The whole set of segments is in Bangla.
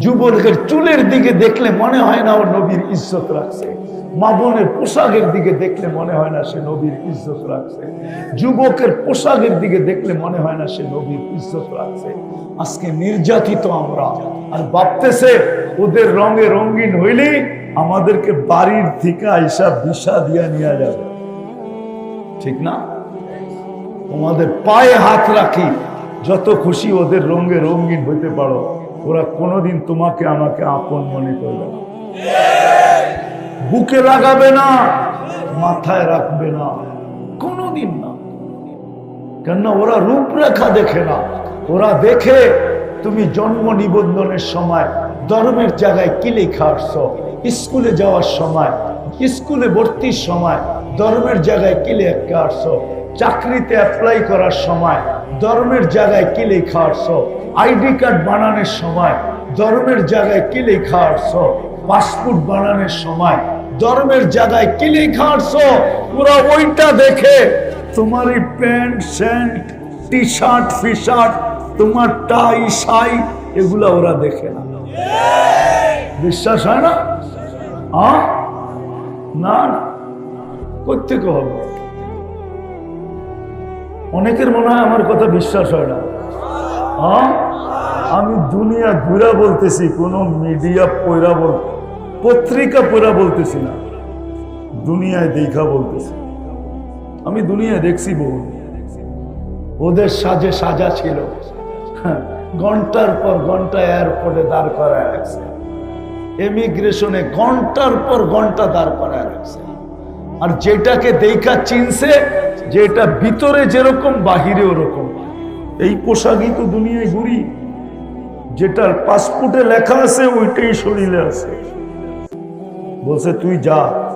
যুবকের চুলের দিকে দেখলে মনে হয় না ও নবীর ইজ্জত রাখছে। মা বোনের পোশাকের দিকে দেখলে মনে হয় না সে নবীর ইজ্জত রাখছে। যুবকের পোশাকের দিকে দেখলে মনে হয় না সে নবীর ইজ্জত রাখছে। আজকে নির্যাতিত আমরা। আর ভাবতেছে, ওদের রঙে রঙিন হইলেই আমাদেরকে বাড়ির থেকে আইসা বিষা দিয়া নিয়ে যাবে। ঠিক না? তোমাদের পায়ে হাত রাখি, যত খুশি ওদের রঙে রঙিন হইতে পারো। ওরা কোনোদিন তোমাকে, আমাকে আপন মনে করবে বুকে লাগাবে না, মাথায় রাখবে না। কোনোদিন না। কেননা ওরা রূপরেখা দেখে না। ওরা দেখে তুমি জন্ম নিবন্ধনের সময় ধর্মের জায়গায় কি লেখা আসছো? স্কুলে যাওয়ার সময়, স্কুলে ভর্তির সময় ধর্মের জায়গায় কি লেখা আসছো? চাকরিতে অ্যাপ্লাই করার সময় ধর্মের জায়গায় কি লেখা আসছো? আইডি কার্ড বানানোর সময়, ধর্মের জায়গায় কি লেখা আসছো? পাসপোর্ট বানানোর সময়, ধর্মের জায়গায় কি লেখা আসছো? ওরা ওইটা দেখে তোমার এই প্যান্ট শ্যান্ট টি শার্ট ফি শার্ট তোমার টাই সাই এগুলা ওরা দেখে না। বিশ্বাস হয় না? না? কোথেকে হবে? অনেকের মনে হয় আমার কথা বিশ্বাস হয় না। আমি দুনিয়া ঘুরা বলতেছি কোনো মিডিয়া পয়রা বল পত্রিকা পয়রা বলতেছি না। দুনিয়ায় দেখা বলতেছি। আমি দুনিয়া দেখছি বহু। ওদের সাজে সাজা ছিল। হ্যাঁ, ঘণ্টার পর ঘণ্টা এয়ারপোর্টে দাঁড় করায় রাখছে। এমিগ্রেশনে ঘণ্টার পর ঘণ্টা দাঁড় করায় রাখছে। আর যেটাকে দেখা চিনছে যেটা ভিতরে যেরকম বাহিরে ওরকম। এই পোশাকই তো দুনিয়ায় ঘুরি। যেটার পাসপোর্টে লেখা আছে, ওইটাই শরীরে আছে। বলছে, তুই যা,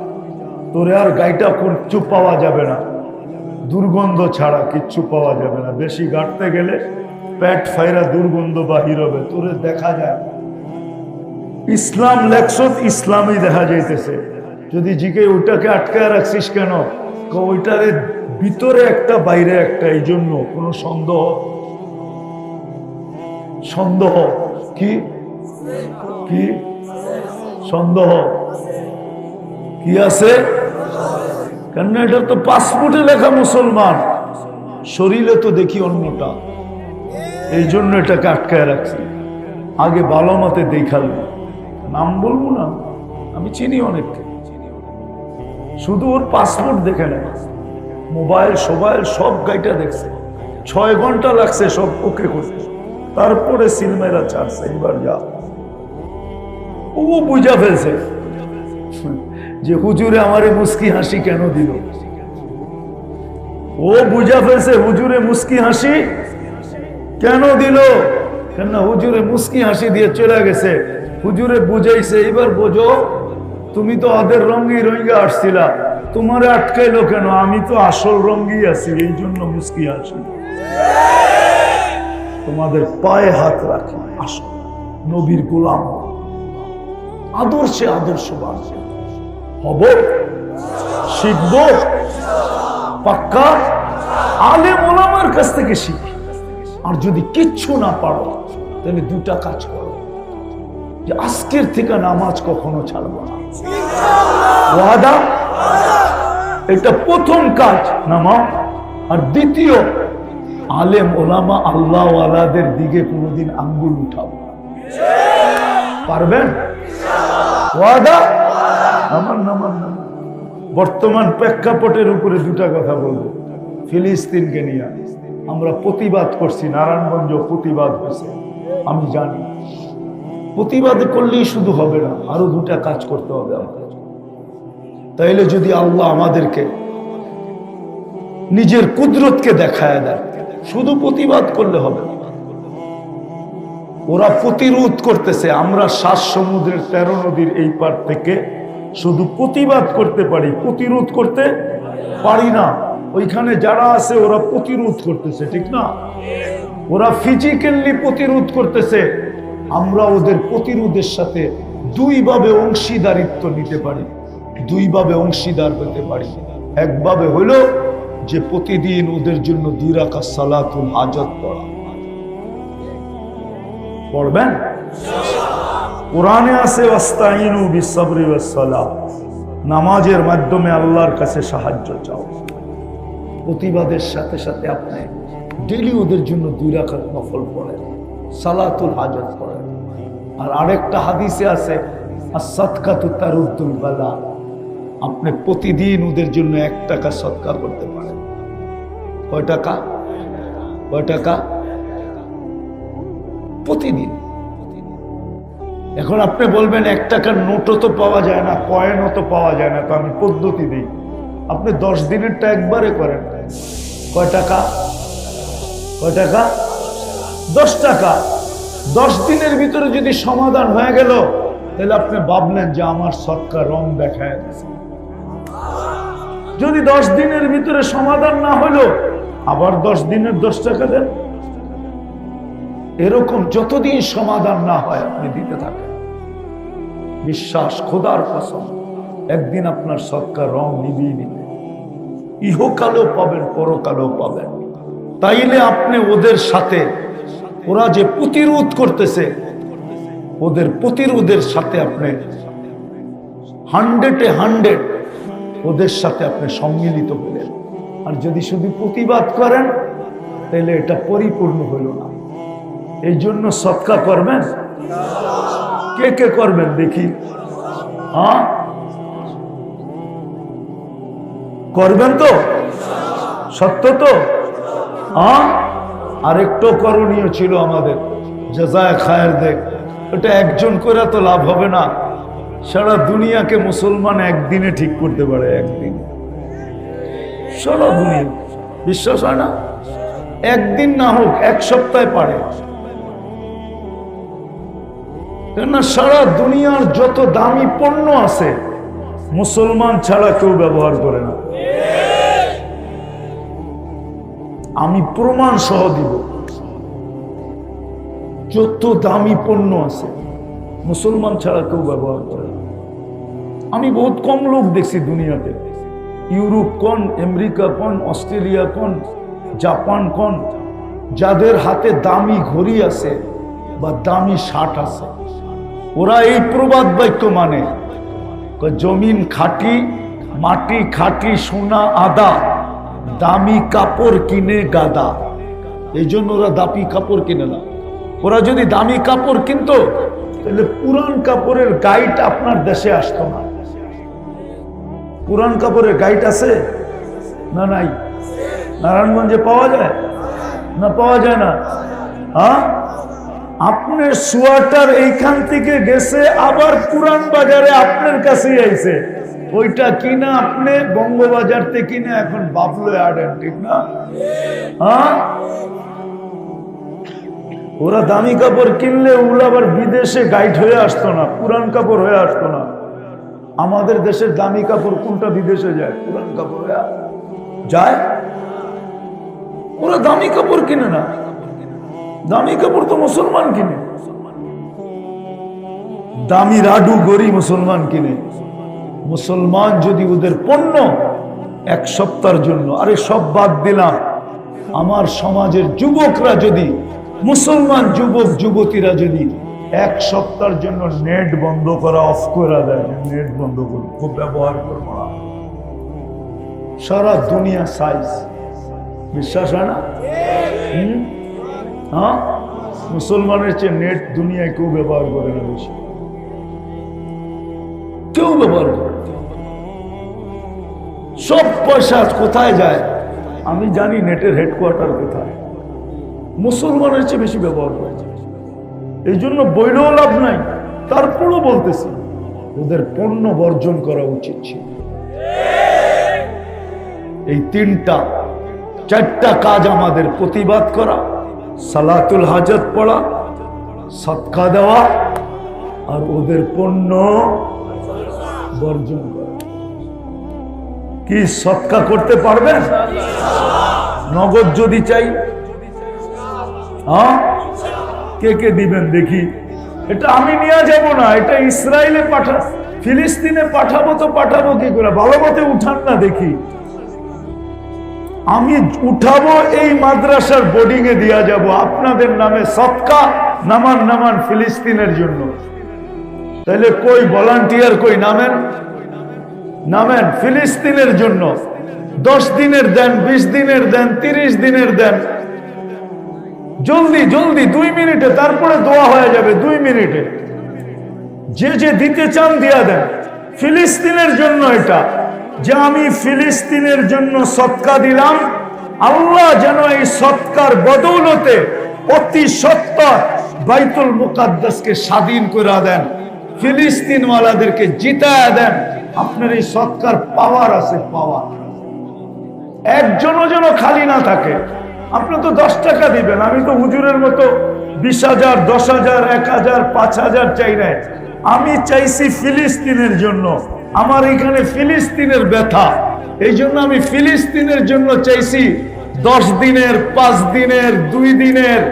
তোরে আর গাইটা কিচ্ছু পাওয়া যাবে না। দুর্গন্ধ ছাড়া কিচ্ছু পাওয়া যাবে না। বেশি গাঁটতে গেলে প্যাট ফাইরা দুর্গন্ধ বাহির হবে। তোরে দেখা যায়। ইসলাম লেখসত ইসলামই দেখা যাইতেছে। যদি জিকে ওইটাকে আটকায় রাখছিস কেন? ওইটারে ভিতরে একটা, বাইরে একটা, এই জন্য কোনো সন্দেহ সন্দেহ কি? কি? সন্দেহ কি আছে? কেন এটা তো পাসপোর্টে লেখা মুসলমান। শরীরে তো দেখি অন্যটা। এই জন্য এটাকে আটকায় রাখছি। আগে ভালো মতে দেখাল। নাম বলব না। আমি চিনি অনেককে। শুধু ওর পাসপোর্ট দেখে নেয়। মোবাইল, সোবাইল সব গাইটা দেখছে। ছয় ঘণ্টা লাগছে সব ওকে করতে। তারপরে সিনেমারা ছাড়ছে, এবার যা। ও বুঝা ফেলছে। যে হুজুরে আমারে মুস্কি হাসি কেন দিল? ও বুঝা ফেলছে, হুজুরে মুস্কি হাসি কেন দিল? কেন হুজুরে মুস্কি হাসি দিয়ে চলে গেছে। হুজুরে বুঝাইছে, এবার বোঝো, তুমি তো ওদের রঙে রঙ্গে আসছিলা। তোমারে আটকাইলো কেন? আমি তো আসল রঙ্গি আছি, এই জন্য মুস্কি হাসি তোমাদের পায়ে হাত রাখি, আসো। নবীর গোলাম। আদর্শে আদর্শবান। হব? শিখব? পাক্কা? আলে মোলামার কাছ থেকে শিখি। আর যদি কিচ্ছু না পারো, তাহলে দুটা কাজ করো। আজকের থেকে নামাজ কখনো ছাড়বো না। ওয়াদা? এটা প্রথম কাজ নামাজ আর দ্বিতীয়, আলেম, ওলামা আল্লাহ আলাদের দিকে কোনোদিন আঙ্গুল উঠাবো পারবেন? আমার নামার নাম বর্তমান প্রেক্ষাপটের উপরে দুটা কথা বলব। ফিলিস্তিনকে নিয়ে আমরা প্রতিবাদ করছি, নারায়ণগঞ্জ প্রতিবাদ হয়েছে, আমি জানি। প্রতিবাদ করলেই শুধু হবে না, আরও দুটা কাজ করতে হবে আমাদের। তাইলে যদি আল্লাহ আমাদেরকে নিজের কুদরতকে দেখায় দেয় শুধু প্রতিবাদ করলে হবে ওরা প্রতিরোধ করতেছে, আমরা শ্বাস সমুদ্রের তেরো নদীর এই পার থেকে শুধু প্রতিবাদ করতে পারি, প্রতিরোধ করতে পারি না। ওইখানে যারা আছে, ওরা প্রতিরোধ করতেছে, ঠিক না? ওরা ফিজিক্যালি প্রতিরোধ করতেছে। আমরা ওদের প্রতিরোধের সাথে দুইভাবে অংশীদারিত্ব নিতে পারি। দুইভাবে অংশীদার হতে পারি। একভাবে হইল যে প্রতিদিন ওদের জন্য দুই রাখা সালাতুল হাজত পড়া। পড়বেন? কোরআনে আছে নামাজের মাধ্যমে আল্লাহর কাছে সাহায্য চাও। প্রতিবাদের সাথে সাথে আপনি ডেলি ওদের জন্য দুই রাখাত নফল পড়েন, সালাতুল হাজত পড়েন। আর আরেকটা হাদিসে আছে আর সৎকাতু তারুদ্দুল বালা। আপনি প্রতিদিন ওদের জন্য এক টাকা সৎকার করতে পারেন। কয় টাকা? কয় টাকা? প্রতিদিন। এখন আপনি বলবেন, এক টাকার নোটও তো পাওয়া যায় না, কয়েনও তো পাওয়া যায় না, তো আমি পদ্ধতি দিই। আপনি দশ দিনেরটা একবারে করেন। কয় টাকা? কয় টাকা? দশ টাকা। দশ দিনের ভিতরে যদি সমাধান হয়ে গেল, তাহলে আপনি ভাবলেন যে আমার সৎকার রং দেখায়। যদি দশ দিনের ভিতরে সমাধান না হলো, আবার দশ দিনের দশ টাকা দেন? এরকম যতদিন সমাধান না হয়, আপনি দিতে থাকেন। বিশ্বাস, খোদার কসম, একদিন আপনার সৎকার রং নিবিয়ে নিবে। ইহকালেও পাবেন, পরকালেও পাবেন। তাইলে আপনি ওদের সাথে, ওরা যে প্রতিরোধ করতেছে, ওদের প্রতিরোধের সাথে আপনি হান্ড্রেডে হান্ড্রেড ওদের সাথে আপনি সম্মিলিত হলেন। আর যদি শুধু প্রতিবাদ করেন, তাহলে এটা পরিপূর্ণ হইল না। এই জন্য সৎকা করবেন? কে কে করবেন দেখি? হ্যাঁ? করবেন তো? সত্য তো? হ্যাঁ? আরেকটু করণীয় ছিল আমাদের। যে জাজায় খায়ের দেখ। ওটা একজন করে তো লাভ হবে না। সারা দুনিয়াকে মুসলমান একদিনে ঠিক করতে পারে, একদিন। সারা দুনিয়া। বিশ্বাস হয় না? একদিন না হোক, এক সপ্তাহে পারে। কেননা সারা দুনিয়ার যত দামি পণ্য আছে, মুসলমান ছাড়া কেউ ব্যবহার করে না। আমি প্রমাণ সহ দিব। যত দামি পণ্য আছে, মুসলমান ছাড়া কেউ ব্যবহার করে আমি বহুত কম লোক দেখছি দুনিয়াতে। ইউরোপ কোন, আমেরিকা কোন, অস্ট্রেলিয়া কোন, জাপান কোন, যাদের হাতে দামি ঘড়ি আছে বা দামি শার্ট আছে, ওরা এই প্রবাদ বাক্য মানে। জমিন খাটি, মাটি খাটি, সোনা আদা, দামি কাপড় কিনে গাদা। এই জন্য ওরা দামি কাপড় কিনে না। ওরা যদি দামি কাপড় কিনতো, তাহলে পুরান কাপড়ের গাইড আপনার দেশে আসতো না। পুরান কাপড়ের গাইড আছে? না নাই? নারায়ণগঞ্জে পাওয়া যায়? না পাওয়া যায় না? হ্যাঁ? আপনার সোয়াটার এইখান থেকে গেছে, আবার পুরান বাজারে আপনার কাছেই আইছে। ওইটা কিনা আপনি বঙ্গবাজার থেকে কিনা এখন বাবলো আডেন ঠিক না? হ্যাঁ? ওরা দামি কাপড় কিনলে ওগুলো আবার বিদেশে গাইড হয়ে আসতো না পুরান কাপড় হয়ে আসতো না। আমাদের দেশের দামি কাপড় কোনটা বিদেশে যায়? পুরান কাপড় যায়? ওরা দামি কাপড় কিনে না। দামি কাপড় তো মুসলমান কিনে। দামি রাডু গড়ি মুসলমান কিনে। মুসলমান যদি ওদের পণ্য এক সপ্তাহের জন্য, আরে সব বাদ দিলাম। আমার সমাজের যুবকরা যদি, মুসলমান যুবক, যুবতীরা যদি এক সপ্তাহের জন্য নেট বন্ধ করা অফ করে দেয় নেট বন্ধ করব খুব ব্যবহার করব না সারা দুনিয়া সাইজ বিশ্বাস হয় না? হ্যাঁ? মুসলমানের চেয়ে নেট দুনিয়ায় কেউ ব্যবহার করে না বেশি। কেউ ব্যবহার করে সব পয়সা কোথায় যায়? আমি জানি নেটের হেডকোয়ার্টার কোথায়। মুসলমানের চেয়ে বেশি ব্যবহার করে এই জন্য বইলেও লাভ নাই। তারপরও বলতেছি, ওদের পণ্য বর্জন করা উচিত ছিল। এই তিনটা, চারটা কাজ আমাদের প্রতিবাদ করা, সালাতুল হাজত পড়া সৎকা দেওয়া আর ওদের পণ্য বর্জন করা। কি সৎকা করতে পারবেন? নগদ যদি চাই। হ্যাঁ কে কে দিবেন দেখি। এটা আমি নিয়ে যাব না, এটা ইসরায়েলে পাঠা, ফিলিস্তিনে পাঠাবো তো পাঠাবো কি করে? ভালো মতে উঠান না দেখি। আমি উঠাবো এই মাদ্রাসার বোর্ডিং এ দিয়া যাব, আপনাদের নামে সৎকা নামান নামান ফিলিস্তিনের জন্য। তাহলে কই ভলান্টিয়ার কই নামেন? নামেন ফিলিস্তিনের জন্য। দশ দিনের দেন, বিশ দিনের দেন, তিরিশ দিনের দেন। জলদি জলদি, দুই মিনিটে, তারপরে দোয়া হয়ে যাবে, দুই মিনিটে। যে যে দিতে চান, দিয়া দেন। ফিলিস্তিনের জন্য এটা। যে আমি ফিলিস্তিনের জন্য সৎকা দিলাম, আল্লাহ যেন এই সৎকার বদৌলতে অতি সত্তর বাইতুল মুকাদ্দাসকে স্বাধীন করে দেন। ফিলিস্তিনওয়ালাদেরকে জিতায় দেন। আপনার এই সৎকার পাওয়ার আছে, পাওয়ার। একজনও যেন খালি না থাকে। আপনি তো দশ টাকা দিবেন, আমি তো হুজুরের মতো বিশ হাজার, দশ হাজার, এক হাজার, পাঁচ হাজার চাই না আমি চাইছি ফিলিস্তিনের জন্য। আমার এখানে ফিলিস্তিনের ব্যথা। এই জন্য আমি ফিলিস্তিনের জন্য চাইছি দশ দিনের, পাঁচ দিনের, দুই দিনের,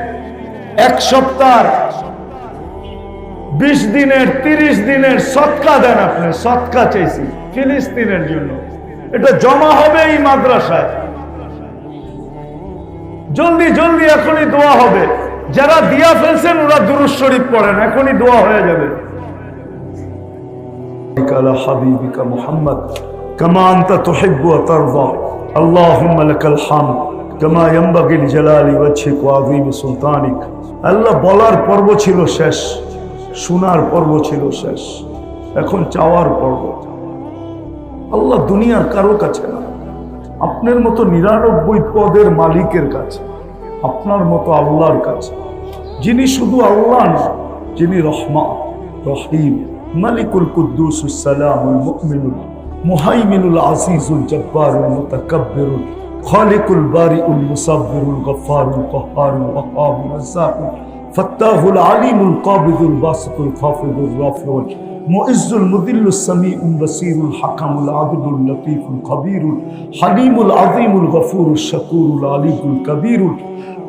এক সপ্তাহ, বিশ দিনের, তিরিশ দিনের সৎকা দেন আপনি, সৎকা চাইছি ফিলিস্তিনের জন্য। এটা জমা হবে এই মাদ্রাসায়। জলদি জলদি এখনই দোয়া হবে যারা দিয়া ফেলছেন ওরা দুরুজ শরীফ পড়েন এখনই দোয়া হয়ে যাবে على حبيبك محمد كما أنت تحب وترضى اللهم لك الحمد كما ينبغي لجلال وجهك وعظيم سلطانك আল্লাহ বলার পর্ব ছিল শেষ শোনার পর্ব ছিল শেষ এখন চাওয়ার পর্ব আল্লাহ দুনিয়ার কারো কাছে না আপনার মতো নিরানব্বই পদের মালিকের কাছে, আপনার মতো আল্লাহর কাছে, যিনি শুধু আল্লাহ না, যিনি রহমা রহিম, মালিকুল কুদ্দুস সালামুল মুমিনুল, মুহাইমিনুল আজিজুল জব্বারুল মুতাকাব্বিরুল, খালিকুল বারিউল মুসাব্বিরুল গফফারুল কহ্হারুল ওয়াহাবুল রাজ্জাকুল ফাত্তাহুল আলিমুল কাবিদুল বাসিতুল খাফিদুল রাফিউল। معز المذل السميع البصير الحكم العدل اللطيف الخبير الحليم العظيم الغفور الشكور العلي الكبير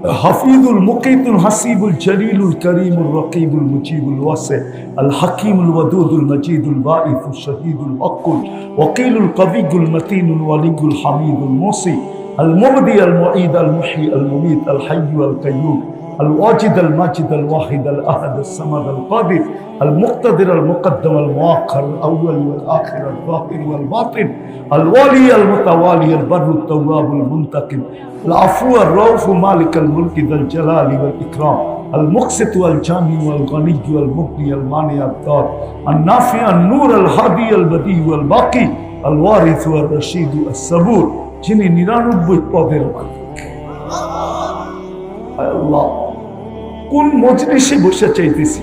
حفيظ المقيت الحسيب الجليل الكريم الرقيب المجيب الواسع الحكيم الودود المجيد الباعث الشهيد الحق وقيل القوي المتين الولي الحميد الموصي المبدي المعيد المحيي المميت الحي القيوم الواجد الماجد الواحد الأحد الصمد القادر المقتدر المقدم المؤخر الأول والآخر الظاهر والباطن الوالي المتوالي البر التواب المنتقم العفو الرؤوف مالك الملك ذا الجلال والإكرام المقسط والجامع والغني والمغني المانع الدار النافع النور الهادي البديع والباقي الوارث والرشيد الصبور যিনি নিরানব্বই পদের মালিক আয় আল্লাহ কোন মজলিসে বসে চাইতেছি?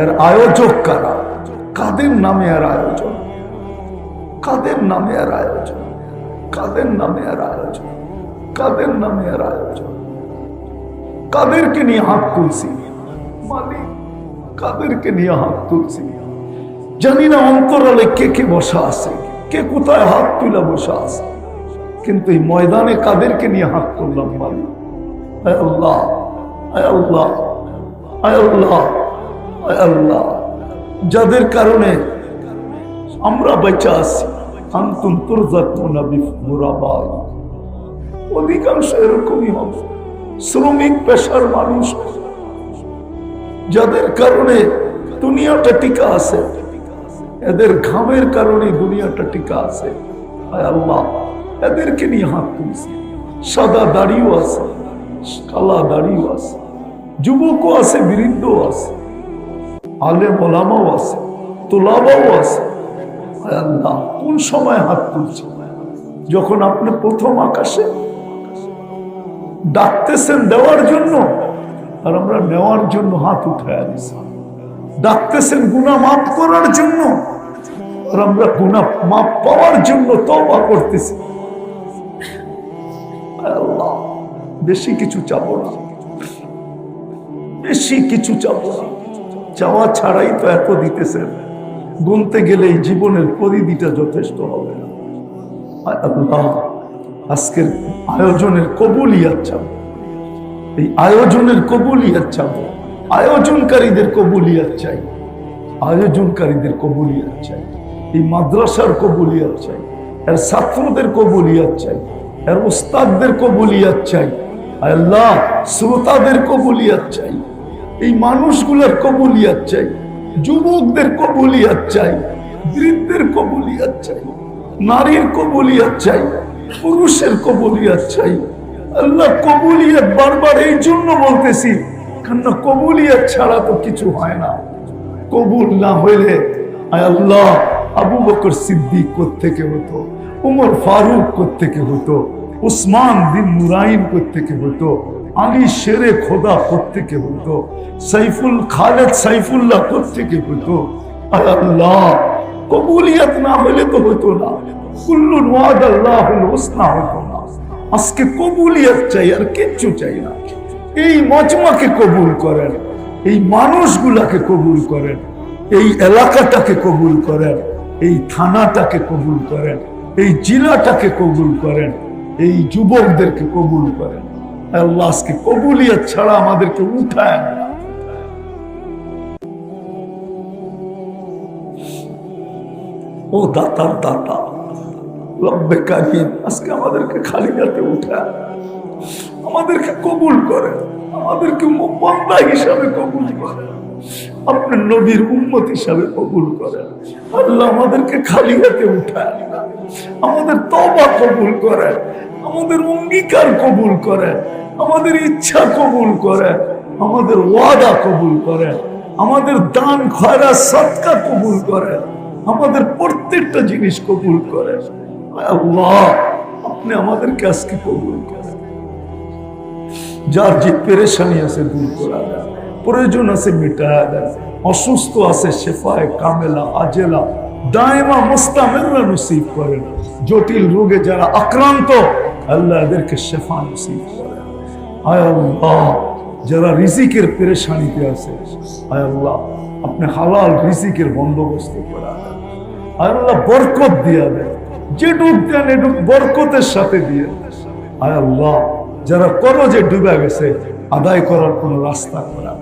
এর আয়োজক কারা? কাদের নামে আর আয়োজন? কাদের নামে আর আয়োজন? কাদের নামে আর আয়োজন? কাদের নামে আর আয়োজন? কাদেরকে নিয়ে হাত তুলছি? মালিক, কাদেরকে নিয়ে হাত তুলছি? জানি না অন্তরালে কে কে বসা আছে, কে কোথায় হাত তুলে বসা আছে। কিন্তু এই ময়দানে কাদেরকে নিয়ে হাত তুললাম, মালিক। আল্লাহ আল্লাহ আল্লাহ আল্লাহ। যাদের কারণে আমরা বেঁচে আছি। আন্তুম তুরজাকুনা বিফুরাবাই অধিকাংশ এরকমই হবে। শ্রমিক, পেশার মানুষ। যাদের কারণে দুনিয়াটা টিকা আছে, এদের ঘামের কারণে দুনিয়াটা টিকা আছে। আয় আল্লাহ, এদেরকে নিয়ে হাত তুলছি। সাদা দাড়িও আছে। আছে, যুবকও আছে, বৃদ্ধও আছে আলে আছে, তোলাবাও আছে। কোন সময় হাত তুলছে? যখন আপনি প্রথম আকাশে ডাকতেছেন দেওয়ার জন্য, আর আমরা নেওয়ার জন্য হাত উঠায় আনিছি। ডাকতেছেন গুণা মাফ করার জন্য, আর আমরা গুণা মাফ পাওয়ার জন্য তবা করতেছি। আল্লাহ। বেশি কিছু চাবো না। বেশি কিছু চাবো না। চাওয়া ছাড়াই তো এত দিতেছেন। গুনতে গেলে এই জীবনের পরিধিটা যথেষ্ট হবে না। আজকের আয়োজনের কবুলিয়াত চাবো। এই আয়োজনের কবুলিয়াত চাবো। আয়োজনকারীদের কবুলিয়াত চাই। আয়োজনকারীদের কবুলিয়াত চাই। এই মাদ্রাসার কবুলিয়াত চাই। এর ছাত্রদের কবুলিয়াত চাই। এর উস্তাদদের কবুলিয়াত চাই। আল্লাহ, শ্রোতাদের কবুলিয়াত চাই, এই মানুষগুলোর কবুলিয়াত চাই, যুবকদের কবুলিয়াত চাই, বৃদ্ধের কবুলিয়াত চাই, নারীর কবুলিয়াত চাই, পুরুষের কবুলিয়াত চাই। আল্লাহ, কবুলিয়াত বারবার এই জন্য বলতেছি, কেননা কবুলিয়াত ছাড়া তো কিছু হয় না। কবুল না হইলে আল্লাহ, আবু বকর সিদ্দিক থেকে হতো, উমর ফারুক থেকে হতো উসমান বিন নুরাইন থেকে হতো আলী শেরে খোদা থেকে হতো সাইফুল খালেদ সাইফুল্লাহ থেকে হতো আল্লাহ, কবুলিয়াত না হলে তো হতো না। কুল্লুন ওয়াদ আল্লাহুল হুসনা হতো না। আজকে কবুলিয়াত চাই আর কিচ্ছু চাই না। এই মজমাকে কবুল করেন, এই মানুষগুলাকে কবুল করেন, এই এলাকাটাকে কবুল করেন, এই থানাটাকে কবুল করেন, এই জেলাটাকে কবুল করেন। এই যুবকদেরকে কবুল করেন। আল্লাহ আজকে কবুলিয়াত ছাড়া আমাদেরকে উঠায় না। ও দাতার দাতা, রব্বে কারিম, আজকে আমাদেরকে খালি হাতে উঠায়। আমাদেরকে কবুল করে আমাদেরকে বান্দা হিসাবে কবুল করে আপনার নবীর উম্মত হিসাবে কবুল করেন। আল্লাহ আমাদেরকে খালি হাতে উঠায়। আমাদের তবা কবুল করেন। আমাদের অঙ্গীকার কবুল করে, আমাদের ইচ্ছা কবুল করে, আমাদের ওয়াদা কবুল করে, আমাদের দান, খয়রা সৎকা কবুল করেন আমাদের প্রত্যেকটা জিনিস কবুল আল্লাহ, আপনি আমাদেরকে আজকে কবুল করেন। যার যে পেরেশানি আছে দূর করা প্রয়োজন আছে মিটায়া দেন, অসুস্থ আছে শেফায়, কামেলা, আজেলা, দায়মা, মোস্তামেলা নসিব করেন। জটিল রোগে যারা আক্রান্ত আল্লাহ এদেরকে শেফা আয় আল্লাহ, যারা রিজিকের পেরেশানিতে আছে আয় আল্লাহ, আপনি হালাল রিজিকের বন্দোবস্ত করা আয় আল্লাহ, বরকত দিয়া দেন। যেটুক দেন এটুক বরকতের সাথে দিয়ে আয় আল্লাহ, যারা করজে ডুবে গেছে, আদায় করার কোনো রাস্তা করা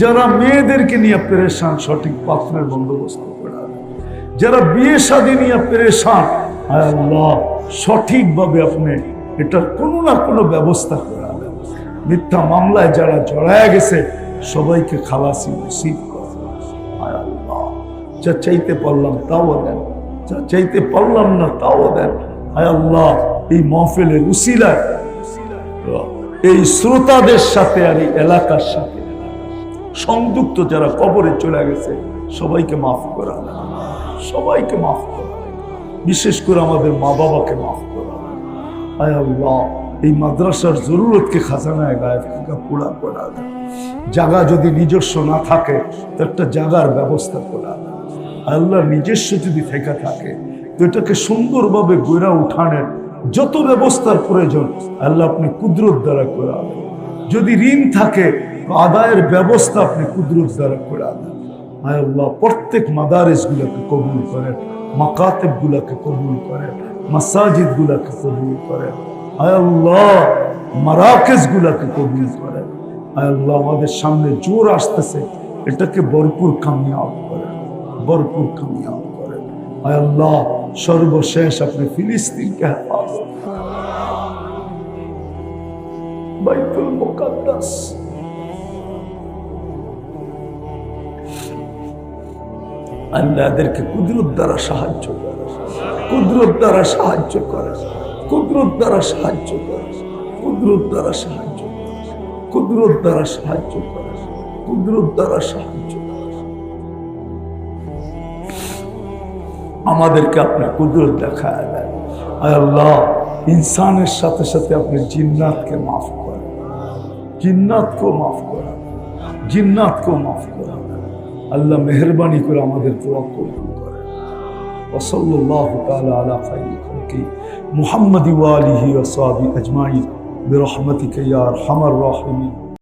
যারা মেয়েদেরকে নিয়ে পেরেশান, সঠিক পাত্রের বন্দোবস্ত করা যারা বিয়ে শাদী নিয়ে পেরেশান আয় আল্লাহ সঠিকভাবে আপনি এটার কোনো না কোনো ব্যবস্থা করা। মিথ্যা মামলায় যারা জড়ায় গেছে, সবাইকে খালাসি নসিব যা চাইতে পারলাম তাও দেন। যা চাইতে পারলাম না তাও দেন। আয় আল্লাহ, এই মহফিলের উসিলায়। এই শ্রোতাদের সাথে আর এই এলাকার সাথে। সংযুক্ত যারা কবরে চলে গেছে, সবাইকে মাফ করা সবাইকে মাফ করা বিশেষ করে আমাদের মা বাবাকে মাফ করা। এই মাদ্রাসার জরুরতকে খাজানায় গায়ে থাকা পুরা করা জায়গা যদি নিজস্ব না থাকে, তো একটা জায়গার ব্যবস্থা করা আল্লাহ নিজস্ব যদি থেকে থাকে, তো এটাকে সুন্দরভাবে গড়া উঠানের যত ব্যবস্থার প্রয়োজন, আল্লাহ আপনি কুদরত দ্বারা করে যদি ঋণ থাকে আদায়ের ব্যবস্থা আপনি কুদরত দ্বারা করে আল্লাহ, প্রত্যেক মাদারিস গুলাকে কবুল করেন মাকাতেব গুলাকে কবুল করেন মাসাজিদ গুলাকে কবুল করেন আল্লাহ মারাকেজ গুলাকে কবুল করেন আল্লাহ, আমাদের সামনে জোর আসতেছে, এটাকে ভরপুর কামিয়াব করেন ভরপুর কামিয়াব করেন আল্লাহ, সর্বশেষ আপনি ফিলিস্তিনকে হেফাজত। বাইতুল মুকাদ্দাস। আল্লাহ এদেরকে কুদরত দ্বারা সাহায্য করে। কুদরত দ্বারা সাহায্য করে। কুদরত দ্বারা সাহায্য করে। কুদরত দ্বারা সাহায্য কুদরত দ্বারা সাহায্য করে। কুদরত দ্বারা সাহায্য আমাদেরকে আপনার কুদরত দেখায় দেয় আল্লাহ, ইনসানের সাথে সাথে আপনি জিন্নাতকে মাফ করেন। জিন্নাতকেও মাফ করেন। জিন্নাতকেও মাফ আল্লাহ মেহরবানি করে আমাদের দোয়া কবুল করেন وصلى الله تعالى على خير خلقه محمد وآله وصحبه أجمعين برحمتك يا أرحم الراحمين